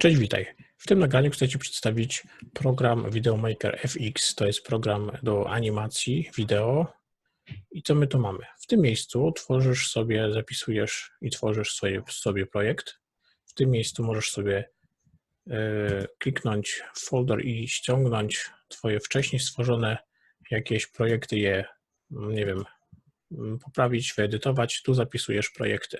Cześć, witaj. W tym nagraniu chcę Ci przedstawić program Videomaker FX. To jest program do animacji wideo. I co my tu mamy? W tym miejscu tworzysz sobie, zapisujesz i tworzysz sobie, sobie projekt. W tym miejscu możesz sobie y, kliknąć w folder i ściągnąć Twoje wcześniej stworzone jakieś projekty, je, nie wiem, poprawić, wyedytować. Tu zapisujesz projekty.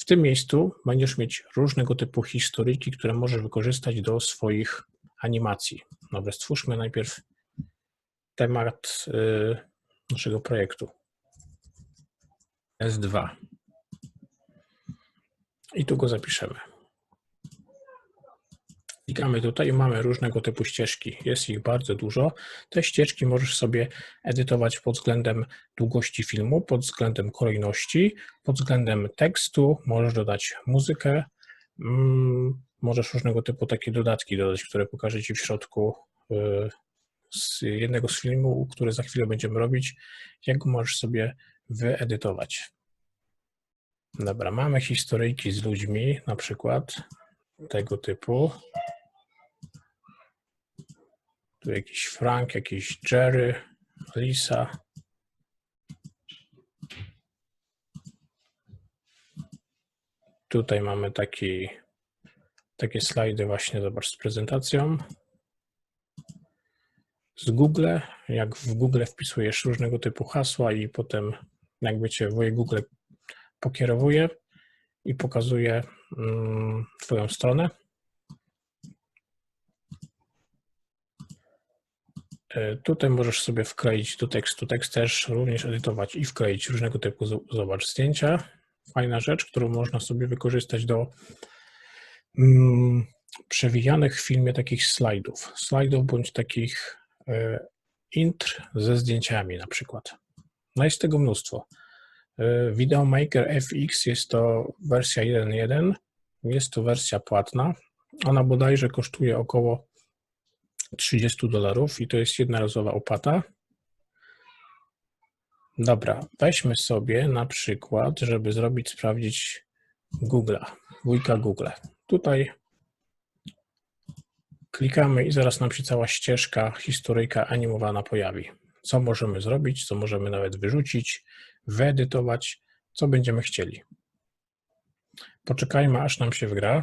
W tym miejscu będziesz mieć różnego typu historyjki, które możesz wykorzystać do swoich animacji. Dobra, stwórzmy najpierw temat y, naszego projektu. S2. I tu go zapiszemy. Klikamy tutaj i mamy różnego typu ścieżki. Jest ich bardzo dużo. Te ścieżki możesz sobie edytować pod względem długości filmu, pod względem kolejności, pod względem tekstu. Możesz dodać muzykę. Mm, możesz różnego typu takie dodatki dodać, które pokażę Ci w środku y, z jednego z filmów, który za chwilę będziemy robić, jak go możesz sobie wyedytować. Dobra, mamy historyjki z ludźmi, na przykład tego typu. Tu jakiś Frank, jakiś Jerry, Lisa. Tutaj mamy taki, takie slajdy właśnie, zobacz, z prezentacją. Z Google, jak w Google wpisujesz różnego typu hasła i potem jakby cię w Google pokierowuje i pokazuje mm, Twoją stronę. Tutaj możesz sobie wkleić do tekstu. Tekst też również edytować i wkleić różnego typu, zobacz, zdjęcia. Fajna rzecz, którą można sobie wykorzystać do mm, przewijanych w filmie takich slajdów. Slajdów bądź takich e, intr ze zdjęciami na przykład. No jest tego mnóstwo. E, Videomaker FX jest to wersja 1.1. Jest to wersja płatna. Ona bodajże kosztuje około 30 dolarów i to jest jednorazowa opłata. Dobra, weźmy sobie na przykład, żeby zrobić, sprawdzić Google'a, wujka Google. Tutaj klikamy i zaraz nam się cała ścieżka, historyjka animowana pojawi. Co możemy zrobić, co możemy nawet wyrzucić, wyedytować, co będziemy chcieli. Poczekajmy, aż nam się wgra.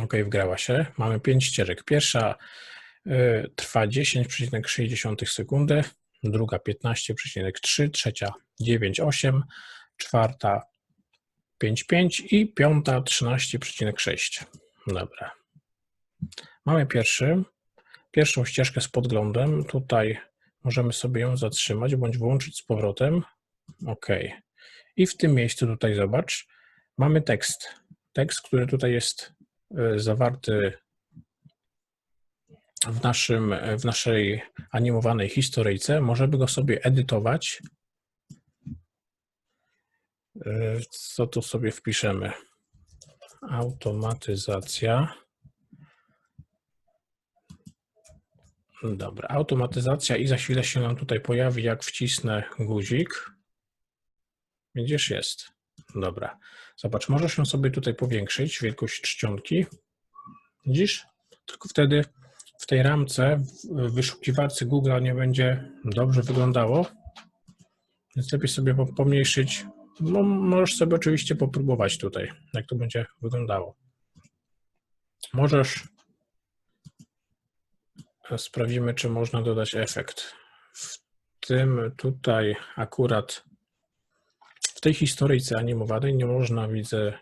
Ok, wgrała się. Mamy pięć ścieżek. Pierwsza y, trwa 10,6 sekundy, druga 15,3, trzecia 9,8, czwarta 5,5 i piąta 13,6. Dobra. Mamy pierwszy, pierwszą ścieżkę z podglądem. Tutaj możemy sobie ją zatrzymać bądź włączyć z powrotem. OK. I w tym miejscu tutaj zobacz, mamy tekst. Tekst, który tutaj jest zawarty w, naszym, w naszej animowanej historyjce, możemy go sobie edytować. E, co tu sobie wpiszemy? Automatyzacja. Dobra, automatyzacja i za chwilę się nam tutaj pojawi, jak wcisnę guzik. Widzisz, jest. Dobra. Zobacz, możesz ją sobie tutaj powiększyć, wielkość czcionki. Widzisz? Tylko wtedy w tej ramce w wyszukiwarce Google nie będzie dobrze wyglądało. Więc lepiej sobie pomniejszyć. No, możesz sobie oczywiście popróbować tutaj, jak to będzie wyglądało. Możesz sprawdzimy, czy można dodać efekt. W tym tutaj akurat tej historyjce animowanej nie można, widzę,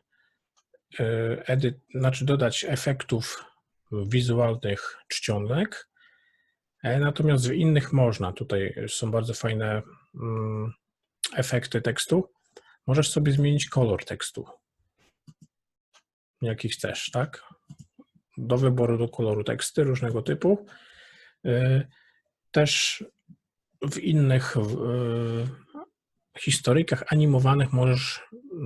e, edyt, znaczy dodać efektów wizualnych czcionek, e, natomiast w innych można. Tutaj są bardzo fajne mm, efekty tekstu. Możesz sobie zmienić kolor tekstu, jaki chcesz, tak? Do wyboru do koloru teksty różnego typu. E, też w innych historykach animowanych możesz,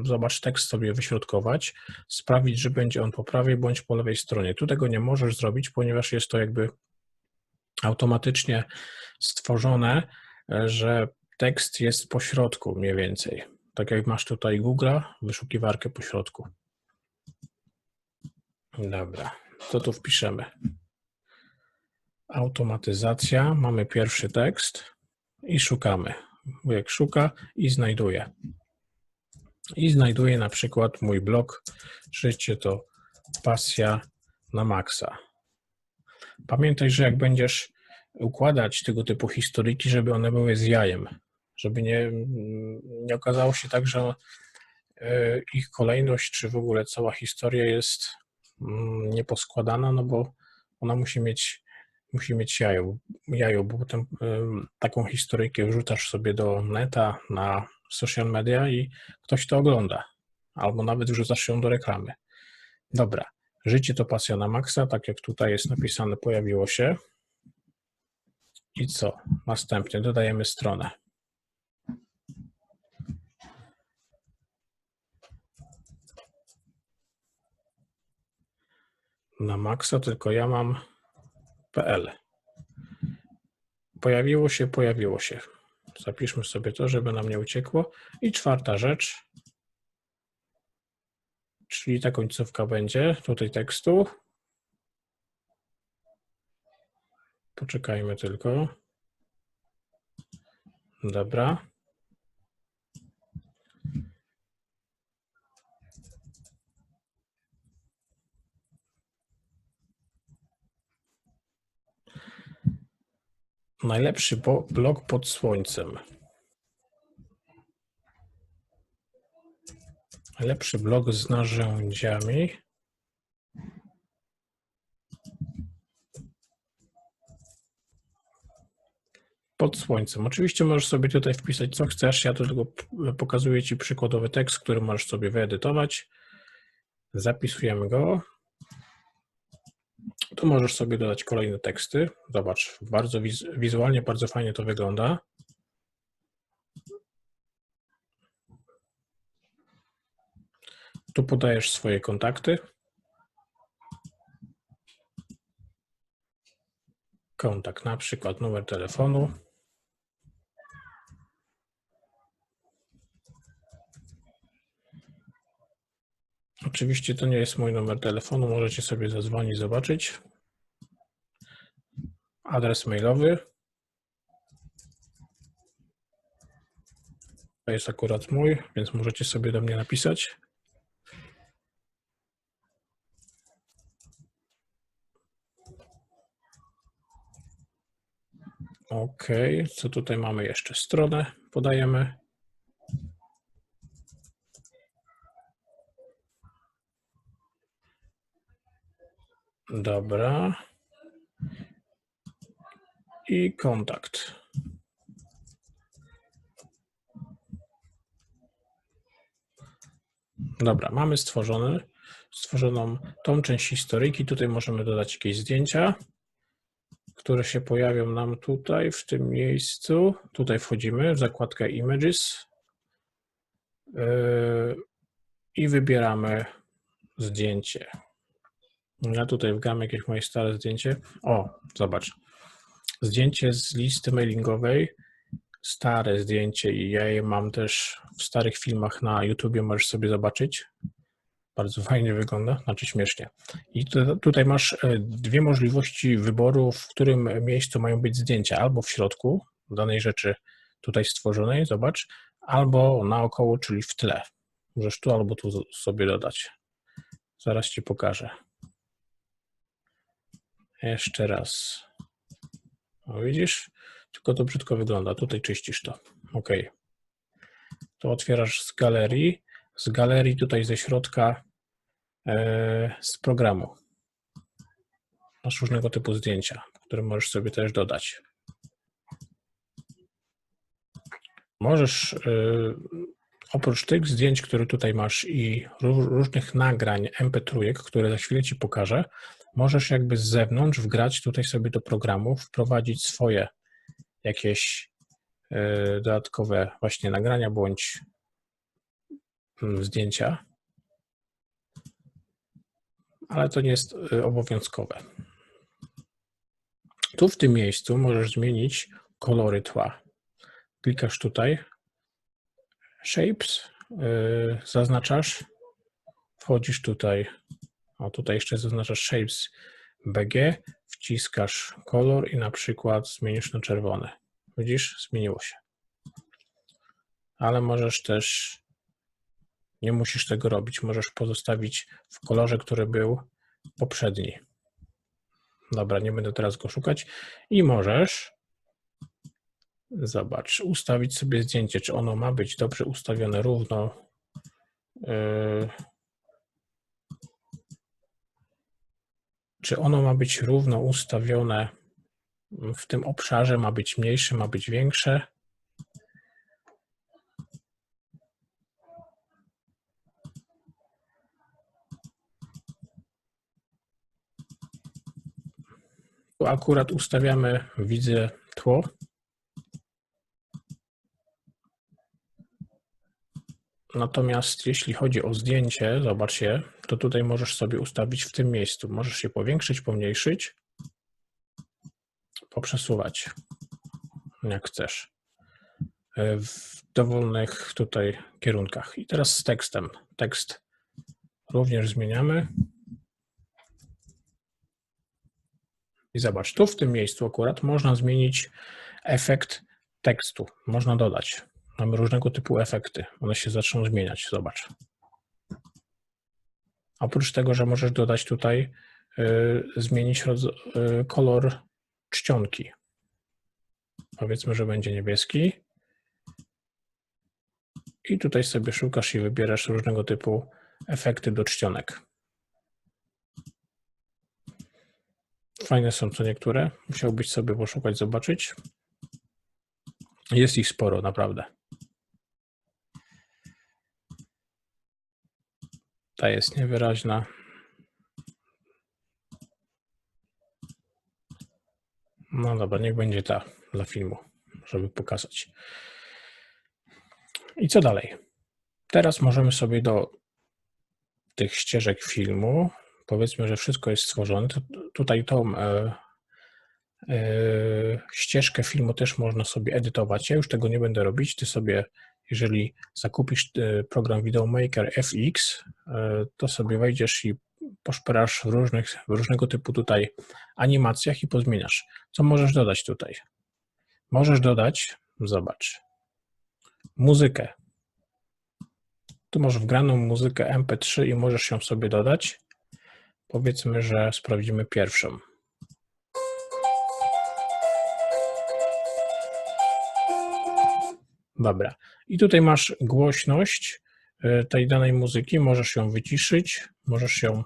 zobacz, tekst sobie wyśrodkować, sprawić, że będzie on po prawej bądź po lewej stronie. Tu tego nie możesz zrobić, ponieważ jest to jakby automatycznie stworzone, że tekst jest po środku mniej więcej. Tak jak masz tutaj Google, wyszukiwarkę po środku. Dobra, co tu wpiszemy? Automatyzacja, mamy pierwszy tekst i szukamy. Wujek szuka i znajduje. I znajduje na przykład mój blog Życie to pasja na maksa. Pamiętaj, że jak będziesz układać tego typu historyki, żeby one były z jajem, żeby nie, nie okazało się tak, że e, ich kolejność, czy w ogóle cała historia jest mm, nieposkładana, no bo ona musi mieć, musi mieć jajo, jajo, bo potem taką historyjkę wrzucasz sobie do neta, na social media i ktoś to ogląda, albo nawet wrzucasz ją do reklamy. Dobra, życie to pasja na maksa, tak jak tutaj jest napisane, pojawiło się. I co? Następnie dodajemy stronę. Na maksa tylko ja mam PL. Pojawiło się, pojawiło się. Zapiszmy sobie to, żeby nam nie uciekło. I czwarta rzecz, czyli ta końcówka będzie tutaj tekstu. Poczekajmy tylko. Dobra. Najlepszy blog pod słońcem. Najlepszy blog z narzędziami. Pod słońcem. Oczywiście możesz sobie tutaj wpisać co chcesz. Ja to tylko pokazuję Ci przykładowy tekst, który możesz sobie wyedytować. Zapisujemy go. Tu możesz sobie dodać kolejne teksty. Zobacz, bardzo wizualnie bardzo fajnie to wygląda. Tu podajesz swoje kontakty. Kontakt, na przykład numer telefonu. Oczywiście to nie jest mój numer telefonu, możecie sobie zadzwonić, zobaczyć. Adres mailowy. To jest akurat mój, więc możecie sobie do mnie napisać. OK, co tutaj mamy jeszcze? Stronę podajemy. Dobra. I kontakt. Dobra, mamy stworzony, stworzoną tą część historyjki. Tutaj możemy dodać jakieś zdjęcia, które się pojawią nam tutaj, w tym miejscu. Tutaj wchodzimy w zakładkę Images yy, i wybieramy zdjęcie. Ja tutaj wgram jakieś moje stare zdjęcie. O, zobacz. Zdjęcie z listy mailingowej. Stare zdjęcie i ja je mam też w starych filmach na YouTubie, możesz sobie zobaczyć. Bardzo fajnie wygląda, znaczy śmiesznie. I tu, tutaj masz e, dwie możliwości wyboru, w którym miejscu mają być zdjęcia. Albo w środku danej rzeczy tutaj stworzonej, zobacz, albo naokoło, czyli w tle. Możesz tu albo tu sobie dodać. Zaraz Ci pokażę. Jeszcze raz. O, widzisz? Tylko to brzydko wygląda. Tutaj czyścisz to. OK. To otwierasz z galerii. Z galerii tutaj ze środka e, z programu. Masz różnego typu zdjęcia, które możesz sobie też dodać. Możesz e, oprócz tych zdjęć, które tutaj masz i różnych nagrań MP3, które za chwilę Ci pokażę, możesz jakby z zewnątrz wgrać tutaj sobie do programu, wprowadzić swoje jakieś e, dodatkowe właśnie nagrania bądź mm, zdjęcia, ale to nie jest e, obowiązkowe. Tu w tym miejscu możesz zmienić kolory tła. Klikasz tutaj, Shapes, e, zaznaczasz, wchodzisz tutaj O, tutaj jeszcze zaznaczasz Shapes BG, wciskasz kolor i na przykład zmienisz na czerwony. Widzisz? Zmieniło się. Ale możesz też, nie musisz tego robić, możesz pozostawić w kolorze, który był poprzedni. Dobra, nie będę teraz go szukać. I możesz, zobacz, ustawić sobie zdjęcie, czy ono ma być dobrze ustawione równo. Yy, czy ono ma być równo ustawione w tym obszarze, ma być mniejsze, ma być większe. Tu akurat ustawiamy, widzę tło. Natomiast jeśli chodzi o zdjęcie, zobaczcie, to tutaj możesz sobie ustawić w tym miejscu. Możesz się powiększyć, pomniejszyć, poprzesuwać, jak chcesz, w dowolnych tutaj kierunkach. I teraz z tekstem. Tekst również zmieniamy. I zobacz, tu w tym miejscu akurat można zmienić efekt tekstu. Można dodać. Mamy różnego typu efekty. One się zaczną zmieniać. Zobacz. Oprócz tego, że możesz dodać tutaj, y, zmienić y, kolor czcionki. Powiedzmy, że będzie niebieski. I tutaj sobie szukasz i wybierasz różnego typu efekty do czcionek. Fajne są co niektóre. Musiałbyś sobie poszukać, zobaczyć. Jest ich sporo, naprawdę. Ta jest niewyraźna. No dobra, niech będzie ta dla filmu, żeby pokazać. I co dalej? Teraz możemy sobie do tych ścieżek filmu, powiedzmy, że wszystko jest stworzone. Tutaj tą e, e, ścieżkę filmu też można sobie edytować. Ja już tego nie będę robić. Ty sobie, jeżeli zakupisz e, program Videomaker FX, e, to sobie wejdziesz i poszperasz w, różnych, w różnego typu tutaj animacjach i pozmieniasz. Co możesz dodać tutaj? Możesz dodać, zobacz, muzykę. Tu masz wgraną muzykę MP3 i możesz ją sobie dodać. Powiedzmy, że sprawdzimy pierwszą. Dobra. I tutaj masz głośność e, tej danej muzyki. Możesz ją wyciszyć, możesz ją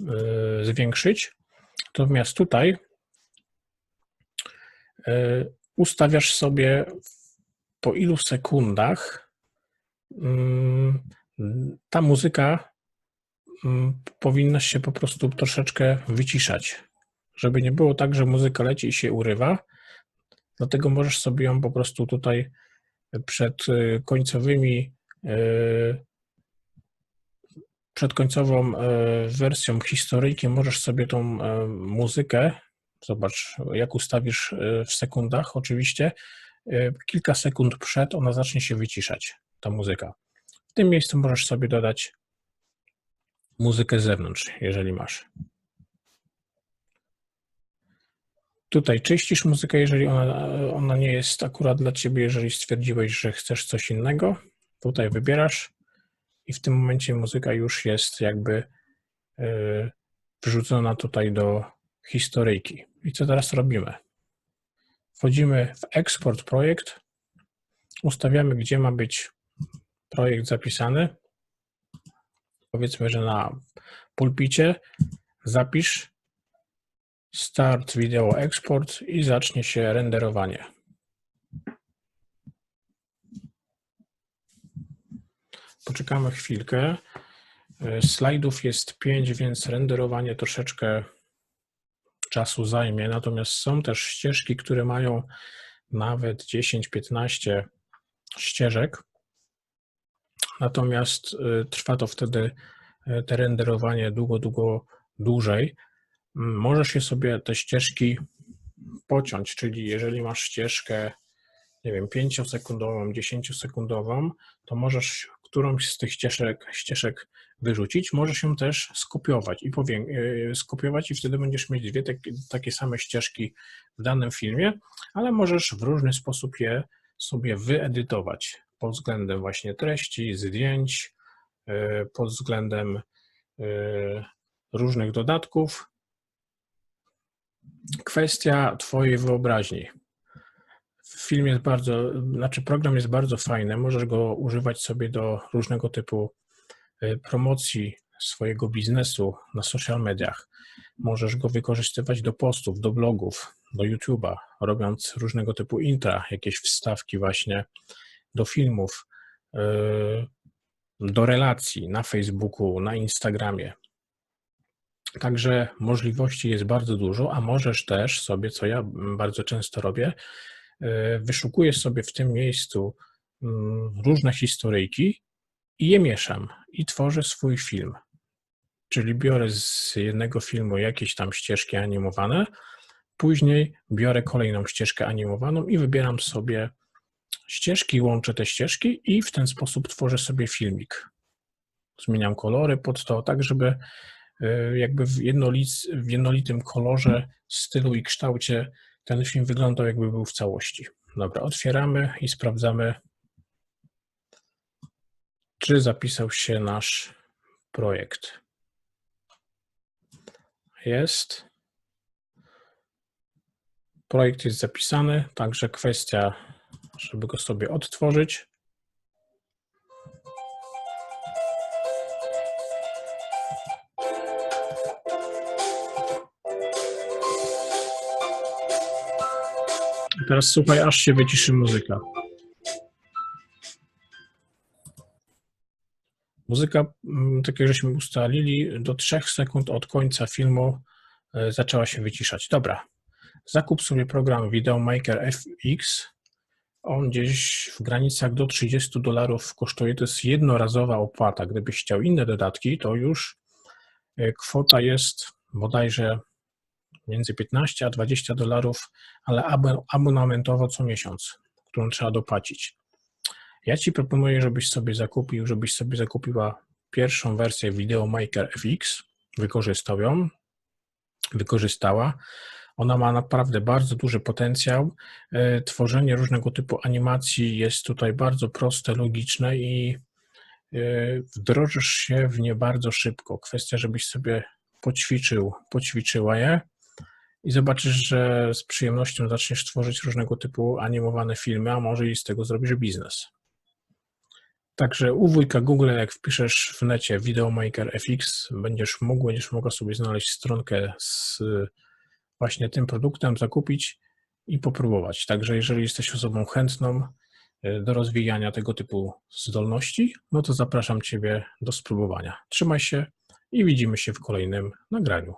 e, zwiększyć. Natomiast tutaj e, ustawiasz sobie po ilu sekundach mm, ta muzyka mm, powinna się po prostu troszeczkę wyciszać, żeby nie było tak, że muzyka leci i się urywa. Dlatego możesz sobie ją po prostu tutaj przed y, końcowymi, y, przed końcową y, wersją historyjki możesz sobie tą muzykę, zobacz jak ustawisz w sekundach oczywiście, kilka sekund przed ona zacznie się wyciszać, ta muzyka. W tym miejscu możesz sobie dodać muzykę z zewnątrz, jeżeli masz. Tutaj czyścisz muzykę, jeżeli ona, ona nie jest akurat dla ciebie, jeżeli stwierdziłeś, że chcesz coś innego. Tutaj wybierasz i w tym momencie muzyka już jest jakby yy, wrzucona tutaj do historyjki. I co teraz robimy? Wchodzimy w eksport projekt, ustawiamy, gdzie ma być projekt zapisany. Powiedzmy, że na pulpicie zapisz Start Video Export i zacznie się renderowanie. Poczekamy chwilkę. Slajdów jest 5, więc renderowanie troszeczkę czasu zajmie, natomiast są też ścieżki, które mają nawet 10-15 ścieżek. Natomiast y, trwa to wtedy y, te renderowanie długo, długo dłużej. Możesz je sobie te ścieżki pociąć, czyli jeżeli masz ścieżkę, nie wiem, 5-sekundową, 10-sekundową, to możesz którąś z tych ścieżek, ścieżek wyrzucić, możesz ją też skopiować i powię, yy, skopiować i wtedy będziesz mieć dwie takie, takie same ścieżki w danym filmie, ale możesz w różny sposób je sobie wyedytować pod względem właśnie treści, zdjęć, yy, pod względem yy, różnych dodatków. Kwestia Twojej wyobraźni. Film jest bardzo, znaczy program jest bardzo fajny, możesz go używać sobie do różnego typu y, promocji swojego biznesu na social mediach. Możesz go wykorzystywać do postów, do blogów, do YouTube'a, robiąc różnego typu intra, jakieś wstawki właśnie do filmów, y, do relacji na Facebooku, na Instagramie. Także możliwości jest bardzo dużo, a możesz też sobie, co ja bardzo często robię, e, wyszukujesz sobie w tym miejscu mm, różne historyjki i je mieszam i tworzę swój film. Czyli biorę z jednego filmu jakieś tam ścieżki animowane, później biorę kolejną ścieżkę animowaną i wybieram sobie ścieżki, łączę te ścieżki i w ten sposób tworzę sobie filmik. Zmieniam kolory pod to, tak żeby jakby w, jednolic, w jednolitym kolorze, stylu i kształcie ten film wyglądał jakby był w całości. Dobra, otwieramy i sprawdzamy, czy zapisał się nasz projekt. Jest. Projekt jest zapisany, także kwestia, żeby go sobie odtworzyć. Teraz słuchaj, aż się wyciszy muzyka. Muzyka, mm, tak jak żeśmy ustalili, do 3 sekund od końca filmu e, zaczęła się wyciszać. Dobra, zakup sobie program Videomaker FX. On gdzieś w granicach do 30 dolarów kosztuje. To jest jednorazowa opłata. Gdybyś chciał inne dodatki, to już e, kwota jest bodajże między 15 a 20 dolarów, ale abonamentowo co miesiąc, którą trzeba dopłacić. Ja Ci proponuję, żebyś sobie zakupił, żebyś sobie zakupiła pierwszą wersję Videomaker FX, wykorzystał ją, wykorzystała. Ona ma naprawdę bardzo duży potencjał. E, tworzenie różnego typu animacji jest tutaj bardzo proste, logiczne i e, wdrożysz się w nie bardzo szybko. Kwestia, żebyś sobie poćwiczył, poćwiczyła je i zobaczysz, że z przyjemnością zaczniesz tworzyć różnego typu animowane filmy, a może i z tego zrobisz biznes. Także u wujka Google, jak wpiszesz w necie Videomaker FX, będziesz mógł, będziesz mogła sobie znaleźć stronkę z właśnie tym produktem, zakupić i popróbować. Także jeżeli jesteś osobą chętną e, do rozwijania tego typu zdolności, no to zapraszam Ciebie do spróbowania. Trzymaj się i widzimy się w kolejnym nagraniu.